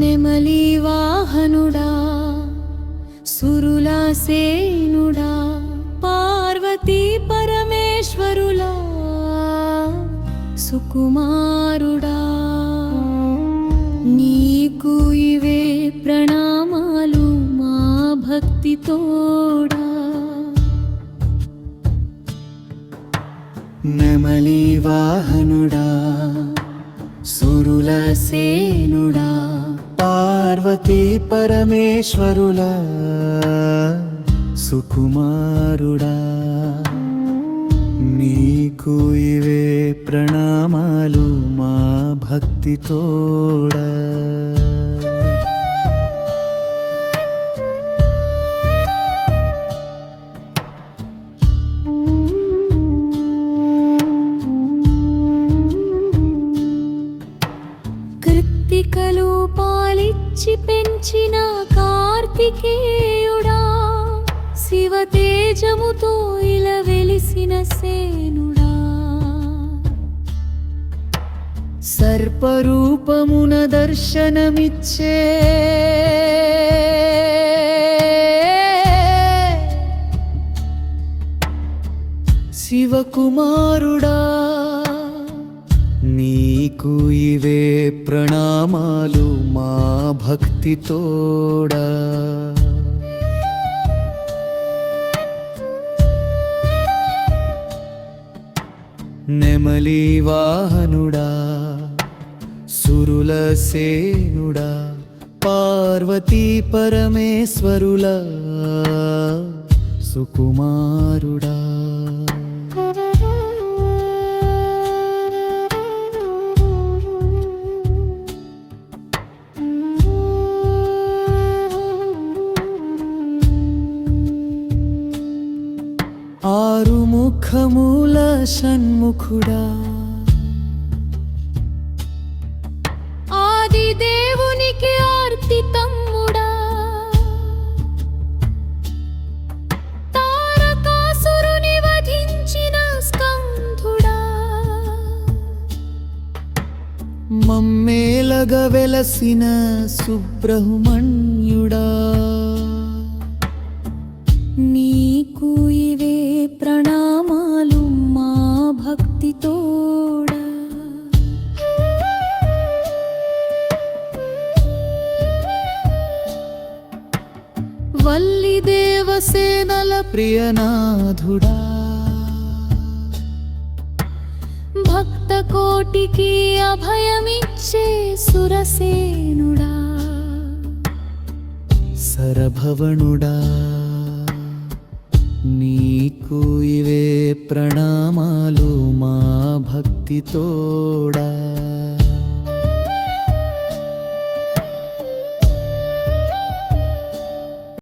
నెమలి వాహనుడా సురులా సేనుడా పార్వతీ పరమేశ్వరులా సుకుమారుడా. నీకు ఇవే ప్రణామాలు మా భక్తి నెమలి వాహనుడా సురుల సేనుడా. పార్వతీ పరమేశ్వరుల సుకుమారుడా. నీకు ఇవే ప్రణామాలు మా భక్తితోడా తోడా పాలిచ్చి పెంచిన కార్తికేయుడా శివ తేజముతో ఇలా వెలిసిన సేనుడా. సర్పరూపమున దర్శనమిచ్చే శివకుమారుడా. నీకు ఇవే ప్రణామాలు మా భక్తి తోడా. నెమలి వాహనుడా సురుల సేనుడా పార్వతీ పరమేశ్వరుల సుకుమారుడా. ఆరు ముఖముల షణ్ముఖుడా. ఆది దేవునికి ఆర్తి తమ్ముడా. తారకాసురుని వధించిన స్కంధుడా. మమ్మేలగ వెలసిన సుబ్రహ్మణ్యుడా. వల్లి దేవసేనల ప్రియనాథుడా. భక్త కోటికి అభయమిచ్చే సురసేనుడా. సరభవణుడా నీకు ఇవే ప్రణామాలు మా భక్తితోడా.